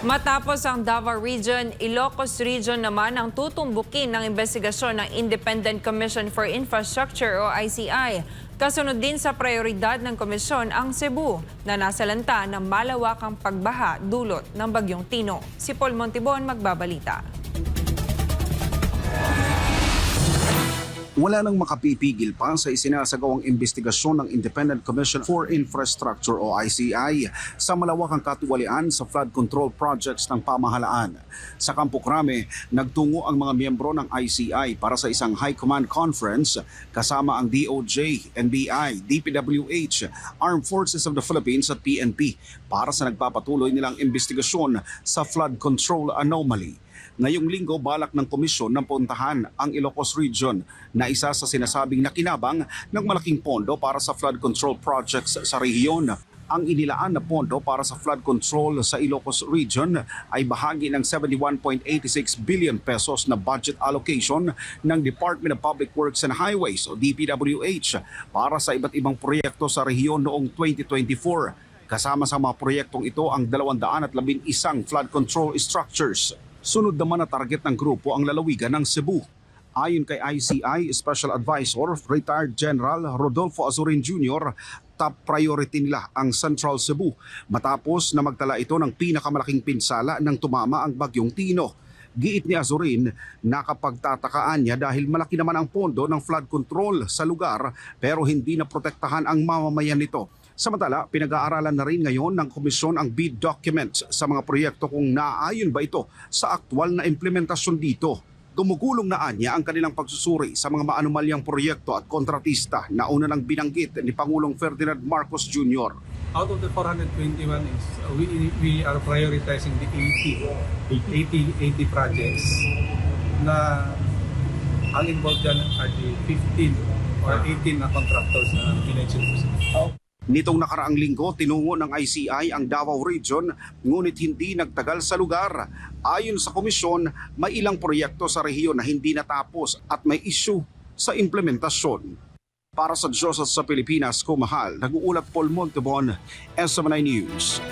Matapos ang Davao Region, Ilocos Region naman ang tutumbukin ng investigasyon ng Independent Commission for Infrastructure o ICI. Kasunod din sa prioridad ng komisyon ang Cebu na nasalanta ng malawakang pagbaha dulot ng Bagyong Tino. Si Paul Montibon magbabalita. Wala nang makapipigil pa sa isinasagawang investigasyon ng Independent Commission for Infrastructure o ICI sa malawakang katuwalian sa flood control projects ng pamahalaan. Sa Campo Crame, nagtungo ang mga miyembro ng ICI para sa isang High Command Conference kasama ang DOJ, NBI, DPWH, Armed Forces of the Philippines at PNP para sa nagpapatuloy nilang investigasyon sa flood control anomaly. Ngayong linggo, balak ng komisyon ng puntahan ang Ilocos Region na isa sa sinasabing nakinabang ng malaking pondo para sa flood control projects sa rehiyon. Ang inilaan na pondo para sa flood control sa Ilocos Region ay bahagi ng 71.86 billion pesos na budget allocation ng Department of Public Works and Highways o DPWH para sa iba't ibang proyekto sa rehiyon noong 2024. Kasama sa mga proyektong ito ang 211 flood control structures. Sunod naman na target ng grupo ang lalawigan ng Cebu. Ayon kay ICI Special Advisor, Retired General Rodolfo Azurin Jr., top priority nila ang Central Cebu matapos na magtala ito ng pinakamalaking pinsala ng tumama ang bagyong Tino. Giit ni Azurin, nakapagtatakaan niya dahil malaki naman ang pondo ng flood control sa lugar pero hindi na protektahan ang mamamayan nito. Samantala, pinag-aaralan na rin ngayon ng komisyon ang bid documents sa mga proyekto kung naaayon ba ito sa aktwal na implementasyon dito. Gumugulong na anya ang kanilang pagsusuri sa mga maanumalyang proyekto at kontratista na una nang binanggit ni Pangulong Ferdinand Marcos Jr. out of the 421 is uh, we we are prioritizing the 80 80 80 projects na ang involved dyan are the 15 or 18 na contractors na pinension. Nitong nakaraang linggo, tinungo ng ICI ang Davao Region ngunit hindi nagtagal sa lugar. Ayon sa komisyon, may ilang proyekto sa rehiyon na hindi natapos at may issue sa implementasyon. Para sa Diyos at sa Pilipinas, kumahal, nag-uulat Paul Montebon, SMNI News.